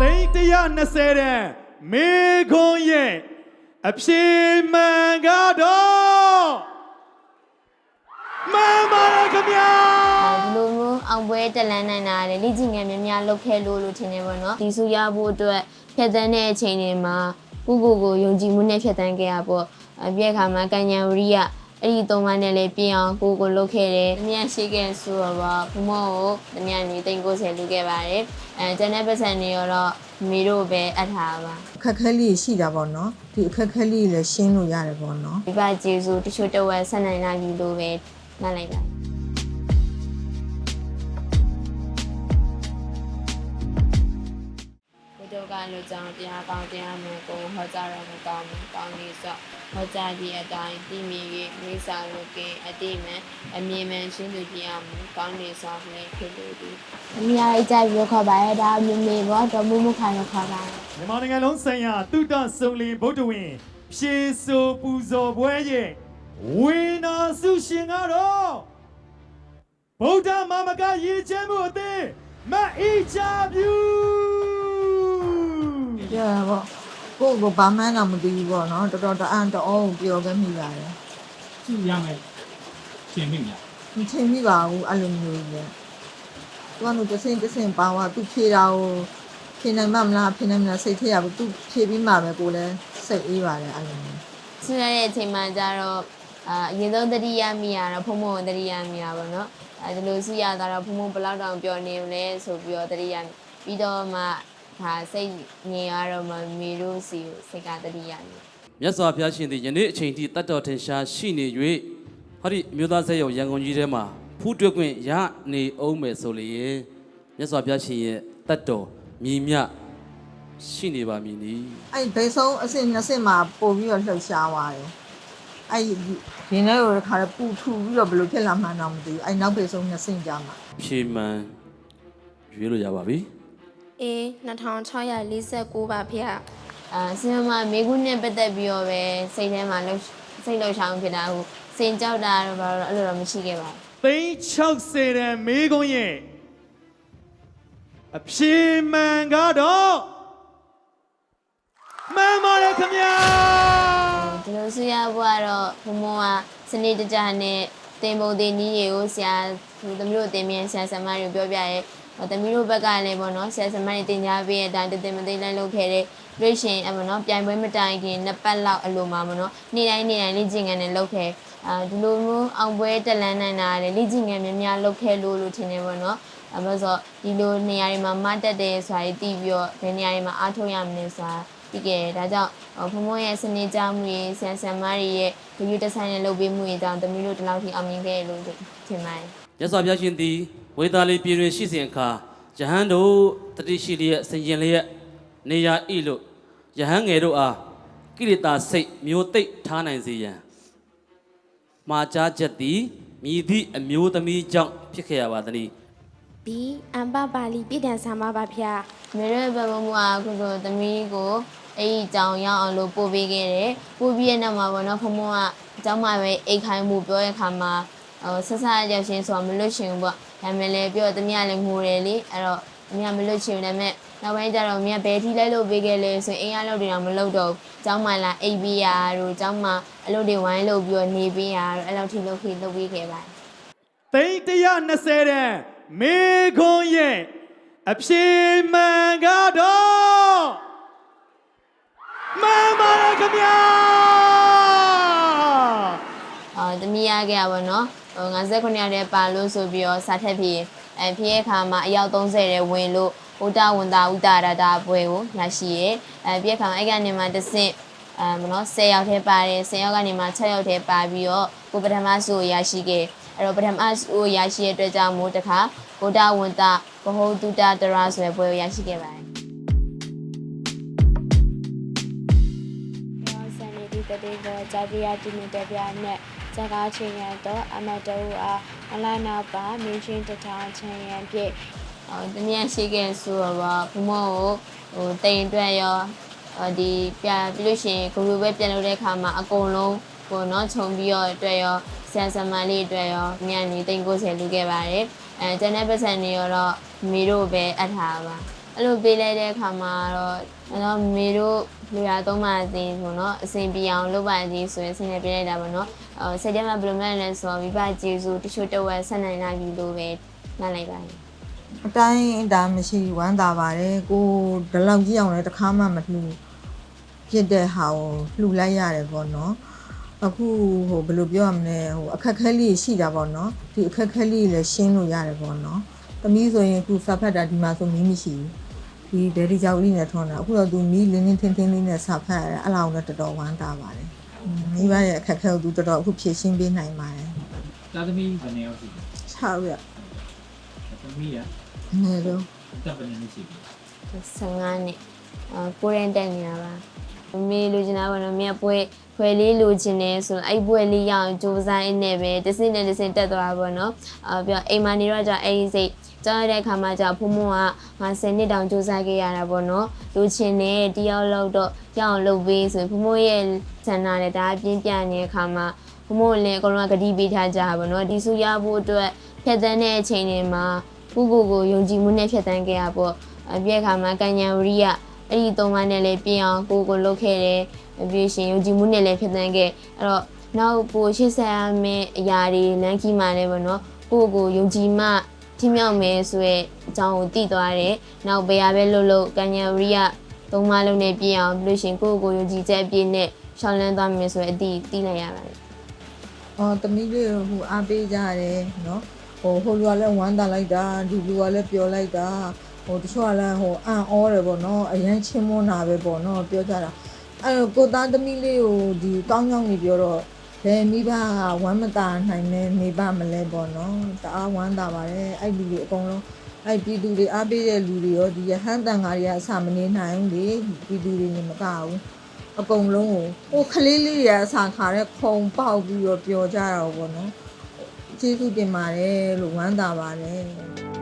သိန်း120တဲ့မေခွန်းရဲ့အဖြေမှန်ကတော့မှန်ပါတယ်ခင်ဗျာဒီလိုမျိုးအောင်ပွဲတက်လန်းနိုင်တာလေလေ့ကျင့်ငယ်များများလုပ်ခဲ့လို့လို့ထင်တယ်ပေါ့နော်ဒီစုရဖို့အတွက်ဖြတ်တန်းတဲ့အချိန်တွေမှာကိုကိုကိုယုံကြည်မှုနဲ့ဖြတ်တန်းခဲ့ရပေါ့အပြည့်ခါမှာကဉ္ဉဝရိယ အဲ့ဒီသုံးပါးနဲ့လည်းပြင်အောင်ကိုကိုလုပ်ခဲ့တယ်။တမန်ရှိခဲ့ဆိုတော့ဘုမောကိုတမန်နေတိန်90လူခဲ့ပါတယ်။အဲကျန်တဲ့ပတ်စံတွေတော့မိတို့ပဲအပ်ထားပါအခက်အခဲလေးရှိတာပေါ့နော်ဒီအခက်အခဲလေးလည်းရှင်းလို့ရတယ်ပေါ့နော်။ဒီပါကျေစုတချို့တဝက်ဆက်နိုင်လာပြီလို့ပဲနားလိုက်ပါတ လူကြောင့်တရားကောင်းတရားမူကိုဟောကြားတော်မူကောင်းမူကောင်းနေစောဟောကြားသည့်အတိုင်းတည်မြဲ၍မိစ္ဆာလူကင်းအတိမန်အမြင်မှန်ရှင်းသူကြည်အောင်မူကောင်းနေစောဖြင့်ဖြစ်လို့ဒီအများကြီးကြိုက်ပြီးခေါ်ပါရတာမြင်မေဘောတော်မှုမခံရခေါ်ပါမြန်မာနိုင်ငံလုံးဆိုင်ရာတုဒ္ဒဆုံလင်ဗုဒ္ဓဝင်ဖြေဆိုပူဇော်ပွဲရဲ့ဝိနာစုရှင်ကတော့ဗုဒ္ဓမာမကရည်ချမ်းမှုအသင်းမအီချာဗျူ ပြောရပေါ့ကိုယ့်ကိုဘာမှန်းတော့မသိဘူးပေါ့နော်တော်တော်တအံ့တော်အောင်ပြောခဲ့မိပါတယ်ကြည့်ရမယ်ရှင်မိများမထင်မိပါဘူးအဲ့လိုမျိုးကြီးလေသူကတော့တစ်စင်တစ်စင်ပါဝါသူဖြေတာကိုဖြေနိုင်မှမလားဖြေနိုင်မလားစိတ်ထဲရဘူးသူဖြေပြီးမှပဲကိုလည်းစိတ်အေးပါတယ်အဲ့လိုမျိုးဆင်းရဲတဲ့အချိန်မှကျတော့အာအရင်ဆုံးတတိယမိရတော့ဖုံဖုံတတိယမိရပါတော့အဲဒီလိုစီရတာတော့ဖုံဖုံဘယ်လောက်တောင်ပြောနေမလဲဆိုပြီးတော့တတိယမိပြီးတော့မှ ဒါစိတ်ငြိမ်ရတော့မှမေတို့စီကိုစိတ်ကတတိယမိမြတ်စွာဘုရားရှင်သည်ယနေ့အချိန်ထိတတ်တော်ထင်ရှားရှိနေ၍ဟောဒီအမျိုးသားဆက်ရုံရန်ကုန်ကြီးထဲမှာဖူးတွဲခွင့်ရနေအောင်မယ်ဆိုလျင်မြတ်စွာဘုရားရှင်ရဲ့တတ်တော်မြည်မြရှိနေပါမည်နီအဲ့ဘယ်ဆုံးအစင်နှစ်စင်မှာပို့ပြီးတော့လှုပ်ရှားသွားတယ်အဲ့ဒီဒီနေ့တော့ခါရပူထူပြီးတော့ဘယ်လိုဖြစ်လာမှန်းတော့မသိဘူးအဲ့နောက်ဘယ်ဆုံးနှစ်စင်ကြမှာဖြေမှန်ရွေးလို့ရပါပြီ အေး2649ပါဖေ။အာဆင်မမေကုနဲ့ပတ်သက်ပြီးတော့ပဲစိတ်ထဲမှာလှုပ်စိတ်လှုပ်ရှားမှုဖြစ်တာဟုတ်စင်ကြောက်တာတော့ဘာလို့အဲ့လိုတော့မရှိခဲ့ပါဘူးသိန်း60တဲ့မေခွန်းရဲ့အဖြေမှန်ကတော့မှန်ပါတယ်ခင်ဗျာဒီလိုဆရာဘွားကတော့ဘုံဘုံကစနေတကြနဲ့တင်ပုံတင်ကြီးတွေကိုဆရာသူသမီးတို့တင်မြန်ဆရာဆရာမတွေပြောပြရဲဟို သမီးတို့ဘက်ကလည်းပေါ့နော်ဆရာဆရာမတွေတင် जा ပေးတဲ့အတိုင်းတတင်မသိလိုက်လုပ်ခဲ့တဲ့ရွေးရှင်အမနော်ပြိုင်ပွဲမတိုင်ခင်နှစ်ပတ်လောက်အလိုမှာပေါ့နော်နေ့တိုင်းနေ့တိုင်းလေ့ကျင့်ခန်းနဲ့လုပ်ခဲ့အာဒီလိုမျိုးအောင်ပွဲတက်လန်းနိုင်တာလေလေ့ကျင့်ခန်းများများလုပ်ခဲ့လို့လို့ထင်တယ်ပေါ့နော်အဲမဲ့ဆိုဒီလိုနေရာတွေမှာမတက်တယ်ဆိုတာတွေတည်ပြီးတော့ဘယ်နေရာတွေမှာအားထုတ်ရမလဲဆိုတာပြီးခဲ့တယ်ဒါကြောင့်ဖုံဖုံရဲ့စနေကြမှုရေးဆန်ဆန်မတွေရဲ့ဗီဒီယိုတက်ဆိုင်နဲ့လုပ်ပေးမှုရေးကြောင့်သမီးတို့ဒီလောက်ထိအောင်မြင်ခဲ့လို့ထင်ပါတယ်မြတ်စွာဘုရားရှင်သည် ဝေသာလီပြည်တွင်ရှိစဉ်အခါယဟန်တို့တတိရှိလျက်ဆင်ကျင်လျက်နေရာဤလို့ယဟန်ငယ်တို့အားကိရိတာစိတ်မျိုးသိပ်ထားနိုင်စေရန်မှာကြားချက်သည်မြည်သည့်အမျိုးသမီးကြောင့်ဖြစ်ခဲ့ရပါသည် ဘီအမ်ပါပါလီပြည်တန်ဆာမပါဖေ။ မေရဘဘမွာကုကုသမီးကိုအဲ့ဒီကြောင်ရောက်အောင်လို့ပို့ပေးခဲ့တယ်ပို့ပြီးတဲ့နောက်မှာပေါ့နော်ဖုံဖုံကအเจ้าမပဲအိတ်ခိုင်းမှုပြောတဲ့ခါမှာဟိုဆက်ဆက်ရောက်ရှင်ဆိုတာမလွတ်ရှင်ဘူးပေါ့ ဒါမဲ့လည်းပြောသမီးကလည်းငိုတယ်လေအဲ့တော့သမီးကမလွတ်ချင်ဘူးဒါမဲ့နောက်ပိုင်းကျတော့မင်းကဘယ်ထိလိုက်လို့ပေးခဲ့လဲဆိုရင်အိမ်ရလောက်တွေတော့မလုပ်တော့ဘူးကျောင်းမှလာအိပ်ပြီးရတို့ကျောင်းမှအလုပ်တွေဝိုင်းလုပ်ပြီးတော့နေပြီးရတို့အဲ့လောက်ထိလုပ်ခေလုပ်ပေးခဲ့ပါတယ်သိန်း120တဲ့မေခွန်ရဲ့အဖြေမှန်ကတော့မှန်ပါတယ်ခင်ဗျာအော်သမီးရခဲ့ရပါတော့ 59ရက်တည်းပါလို့ဆိုပြီးတော့စာထက်ပြီးအဲဖြစ်ရဲ့ခါမှာအယောက်30တဲ့ဝင်လို့ဥဒဝန်တာဥတာရတာပွဲကိုရရှိရဲအဲပြည့်ခါမှာအဲ့ကနေမှတစ်ဆင့်အဲမနော်10ယောက်ထဲပါတယ်10ယောက်ကနေမှ6ယောက်ထဲပါပြီးတော့ကိုပထမဆုကိုရရှိခဲ့အဲ့တော့ပထမဆုကိုရရှိရတဲ့အတွက်ကြောင့်မို့တခါဥဒဝန်တာဘဟုတုတတရဆိုတဲ့ပွဲကိုရရှိခဲ့ပါတယ်ရောစနေဒီတတိကိုဂျာဗီယာတီနေတဲ့ပြနဲ့ ဇကားချင်းရတော့အမတူအားမလာနာပါမင်းချင်းတထောင်ချင်ရန်ပြည့်ဟိုတနည်းရှိခဲ့ဆိုတော့ဘုမောကိုဟိုတိမ်အတွက်ရောဟိုဒီပြပြလို့ရှိရင်ဂရုပဲပြန်လို့တဲ့ခါမှာအကုန်လုံးကိုနော်ခြုံပြီးတော့အတွက်ရောဆန်ဆန်မလေးအတွက်ရောညနေတိမ်90လူခဲ့ပါတယ်အဲကျန်တဲ့ပတ်စံတွေရောတော့မိတို့ပဲအပ်ထားပါ အဲ့လိုပေးလိုက်တဲ့အခါမှာတော့အဲ့တော့မေတို့လူရသုံးပါသေးပေါ့နော်အစဉ်ပြေအောင်လုပ်ပါသေးဆိုရင်ဆင်နေပေးလိုက်တာပေါ့နော်အော်စိတ်ထဲမှာဘယ်လိုမှလဲဆိုတော့မိဘကျေးဇူးတချို့တစ်ဝက်ဆက်နိုင်လာပြီလို့ပဲနားလိုက်ပါတယ်အတိုင်းအတာမရှိဝမ်းသာပါတယ်ကိုဒီလောက်ကြည့်အောင်လည်းတစ်ခါမှမလှူဖြစ်တဲ့ဟာကိုလှူလိုက်ရတယ်ပေါ့နော်အခုဟိုဘယ်လိုပြောရမလဲဟိုအခက်ခဲလေးရှိတာပေါ့နော်ဒီအခက်ခဲလေးလည်းရှင်းလို့ရတယ်ပေါ့နော်သမီးဆိုရင်အခုစာဖတ်တာဒီမှာဆိုမီးမရှိဘူး ဒီဒယ်ဒီကြောက်လေးနဲ့ထွန်းတာအခုတော့သူမီးလင်းလင်းထင်းထင်းလေးနဲ့စာဖတ်ရတယ်အဲ့လောက်တော့တော်တော်ဝမ်းသာပါတယ်မိဘရဲ့အခက်ခဲကိုသူတော်တော်အခုဖြေရှင်းပေးနိုင်ပါတယ်တာသမီးဘယ်နှစ်ယောက်ရှိလဲ6ရက်သမီးရအနည်းဆုံးတက်ဘယ်နှစ်နှစ်ရှိပြီ15နှစ်အာကိုရင်တက်နေတာပါ မမေလိုချင်တာပေါ့နော်မင်းကပွဲဖွဲလေးလိုချင်တယ်ဆိုတော့အဲ့ပွဲလေးရအောင်စူးစမ်းအင်းနဲ့ပဲတစင်းနဲ့တစင်းတက်သွားပါပေါ့နော်အာပြီးတော့အိမ်မှာနေတော့ကြောင့်အဲ့ဒီစိတ်ကြောက်ရတဲ့အခါမှာကြောင့်ဖုံဖုံက50နှစ်တောင်စူးစမ်းခဲ့ရတာပေါ့နော်လိုချင်တယ်တယောက်လောက်တော့ရအောင်လုပ်ပေးဆိုရင်ဖုံဖုံရဲ့ဆန္ဒနဲ့ဒါပြင်းပြနေတဲ့အခါမှာဖုံဖုံလည်းအကုန်လုံးကဂတိပေးထားကြပါပေါ့နော်ဒီစုရဖို့အတွက်ဖြတ်သန်းတဲ့အချိန်တွေမှာကိုကိုကိုယုံကြည်မှုနဲ့ဖြတ်သန်းခဲ့ရပေါ့အပြည့်အခါမှာကัญญဝရိယ အဲ့ဒီသုံးပါးနဲ့လည်းပြင်အောင်ကိုကိုလုပ်ခဲ့တယ်အပြည့်ရှင်ယုံကြည်မှုနဲ့လည်းဖြစ်တန်းခဲ့အဲ့တော့နောက်ပိုရှေ့ဆက်ရမယ့်အရာတွေလမ်းခီးမှလည်းပေါ့နော်ကိုကိုယုံကြည်မှထိမြောက်မယ်ဆိုရဲအကြောင်းကိုသိသွားတယ်နောက်ဘယ်ဟာပဲလုပ်လို့ကញ្ញံဝရိယသုံးပါးလုံးနဲ့ပြင်အောင်ပြီးလို့ရှင်ကိုကိုယုံကြည်ချက်အပြည့်နဲ့ရှောင်းလန်းသွားမယ်ဆိုရဲအတိသိလိုက်ရပါတယ်အော်သမီးလေးကိုဟိုအားပေးကြရတယ်နော်ဟိုဟိုလူကလည်းဝမ်းသာလိုက်တာဒီလူကလည်းပျော်လိုက်တာ ဟိုတချို့ကလည်းဟိုအံ့ဩတယ်ပေါ့နော်အရင်ချင်းမွန်းတာပဲပေါ့နော်ပြောကြတာအဲ့တော့ကိုသားသမီးလေးကိုဒီကောင်းကောင်းကြီးပြောတော့ဘယ်မိဘကဝမ်းမသာနိုင်နေနေပါမလဲပေါ့နော်တအားဝမ်းသာပါတယ်အဲ့လူတွေအကုန်လုံးအဲ့ပြည်သူတွေအားပေးတဲ့လူတွေရောဒီရဟန်းတန်ဃာတွေကအစမနေနိုင်ဘူးလေပြည်သူတွေနေမကဘူးအကုန်လုံးကိုဟိုကလေးလေးရအစာခါတဲ့ခုံပေါက်ပြီးတော့ပျော်ကြတော့ဗောနော်ကျေးဇူးတင်ပါတယ်လို့ဝမ်းသာပါတယ်